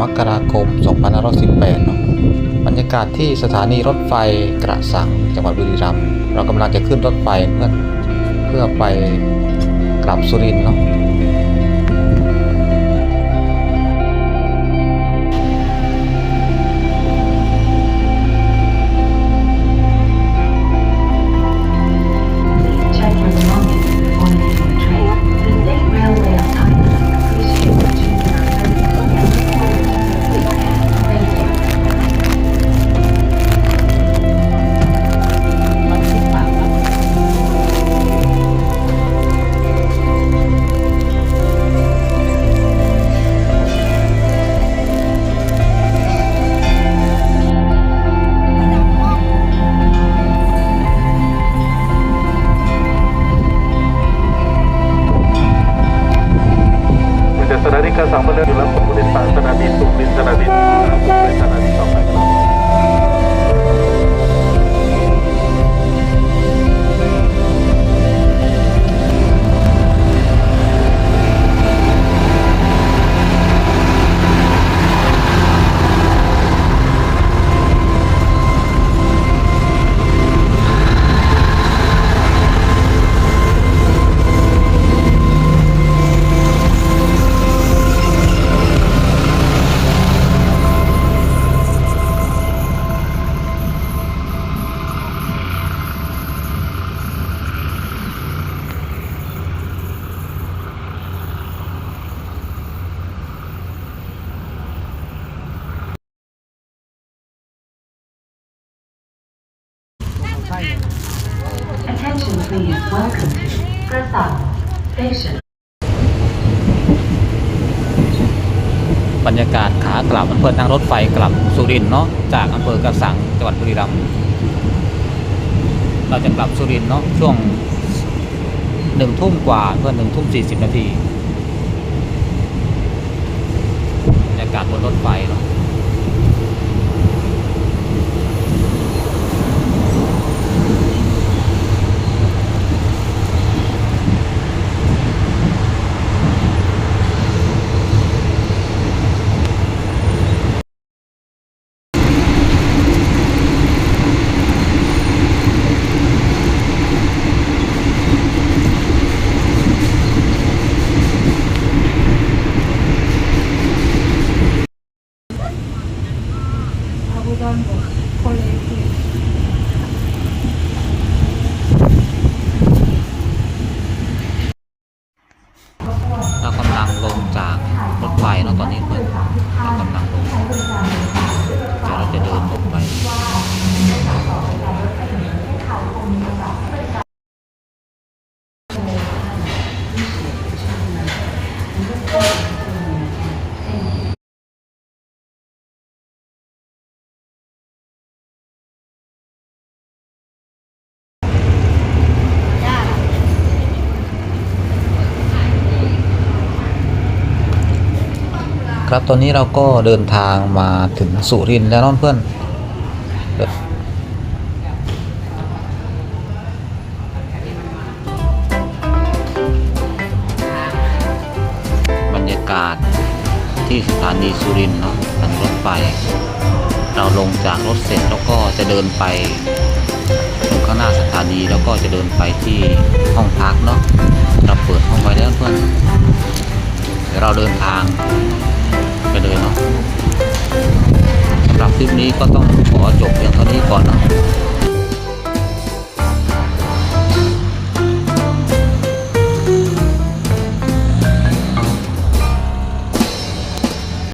มกราคม 2518เนาะบรรยากาศที่สถานีรถไฟกระสังจังหวัดบุรีรัมย์เรากำลังจะขึ้นรถไฟเพื่อเพื่อไปกลับสุรินทร์เนาะ จากสถานีกร Attention please. Welcome to Prasad Station. บรรยากาศขากลับเพื่อนนั่งรถไฟกลับสุรินทร์เนาะจากอำเภอกระสังจังหวัดบุรีรัมย์เราจะกลับสุรินทร์เนาะช่วงหนึ่งทุ่มกว่าเพื่อนหนึ่งทุ่มสี่สิบนาทีบรรยากาศบนรถไฟเนาะ เรากำลังลงจากรถไฟเนาะตอนนี้เพื่อนเรากำลังลงเดี๋ยวเราจะเดินลงไป ครับตอนนี้เราก็เดินทางมาถึงสุรินทร์แล้วน้องเพื่อนาศ ที่สถานีสุรินทร์เนาะทางรถไฟ เราลงจากรถเสร็จแล้วก็จะเดินไปตรงข้างหน้าสถานีแล้วก็จะเดินไปที่ห้องพักเนาะเราเปิดห้องไว้แล้วเพื่อนเดี๋ยวเราเดินทางไปเลยเนาะสำหรับคลิปนี้ก็ต้องขอจบเพียงเท่านี้ก่อนเนาะ